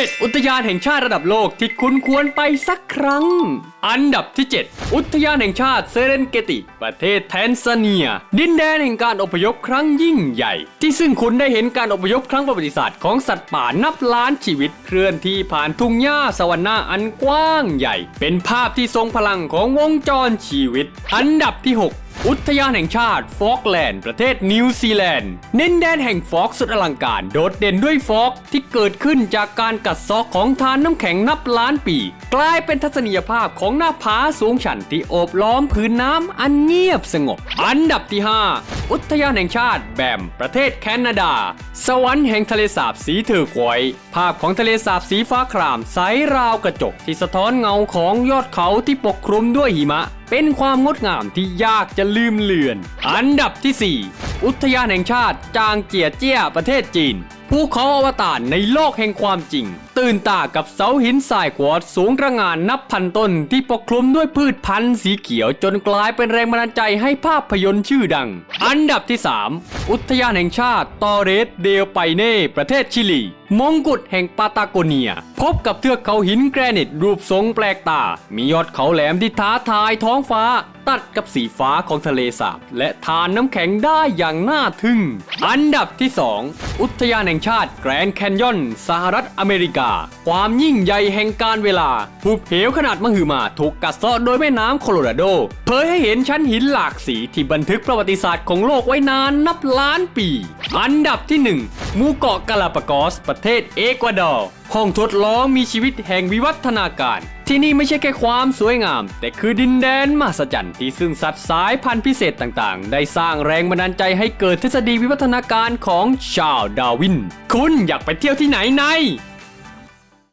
7 อุทยานแห่งชาติระดับโลกที่คุณควรไปสักครั้ง อันดับที่ 7 อุทยานแห่งชาติเซเรนเกติ ประเทศแทนซาเนีย ดินแดนแห่งการอพยพครั้งยิ่งใหญ่ ที่ซึ่งคุณได้เห็นการอพยพครั้งประวัติศาสตร์ของสัตว์ป่านับล้านชีวิตเคลื่อนที่ผ่านทุ่งหญ้าสวรรค์อันกว้างใหญ่ เป็นภาพที่ทรงพลังของวงจรชีวิต อันดับที่ 6 อุทยานแห่งชาติฟอกแลนด์ประเทศนิวซีแลนด์เน้นแดนแห่งฟอกสุดอลังการโดดเด่นด้วยฟอกที่เกิดขึ้นจากการกัดเซอกของทานน้ำแข็งนับล้านปี กลายเป็นทัศนียภาพของหน้าผาสูงชันที่โอบล้อมพื้นน้ำอันเงียบสงบ อันดับที่ 5อุทยานแห่งชาติแบมประเทศแคนาดา สวรรค์แห่งทะเลสาบสีเถือกวย ภาพของทะเลสาบสีฟ้าครามใสราวกระจกที่สะท้อนเงาของยอดเขาที่ปกคลุมด้วยหิมะ เป็นความงดงามที่ยากจะลืมเลือน อันดับที่ 4 อุทยานแห่งชาติจางเจียเจี้ยประเทศจีนภูเขาอวตารในโลกแห่งความจริงตื่นตากับเสาหินทรายควอตซ์สูงระงานนับพันต้นที่ปกคลุมด้วยพืชพันธุ์สีเขียวจนกลายเป็นแรงบันดาลใจให้ภาพยนตร์ชื่อดัง อันดับที่ 3 อุทยานแห่งชาติตอเรสเดลไปเน่ประเทศชิลีมงกุฎแห่งปาตาโกเนีย พบกับเทือกเขาหินแกรนิตรูปทรงแปลกตา มียอดเขาแหลมที่ท้าทายท้องฟ้า ตัดกับสีฟ้าของทะเลสาบ และทานน้ำแข็งได้อย่างน่าทึ่ง อันดับที่ 2 อุทยานแห่งชาติแกรนด์แคนยอนสหรัฐอเมริกาความยิ่งใหญ่แห่งการเวลาหุบเหวขนาดมหึมาถูกกัดเซาะโดยแม่น้ำโคโลราโด เผยให้เห็นชั้นหินหลากสีที่บันทึกประวัติศาสตร์ของโลกไว้นานนับล้านปี อันดับที่ 1 หมู่เกาะกาลาปากอส ประเทศเอกวาดอร์ห้องทดลองมีชีวิตแห่งวิวัฒนาการ ที่นี่ไม่ใช่แค่ความสวยงาม แต่คือดินแดนมหัศจรรย์ที่ซึ่งสัตว์สายพันธุ์พิเศษต่างๆ ได้สร้างแรงบันดาลใจให้เกิดทฤษฎีวิวัฒนาการของชาร์ลส์ดาวิน คุณอยากไปเที่ยวที่ไหนใน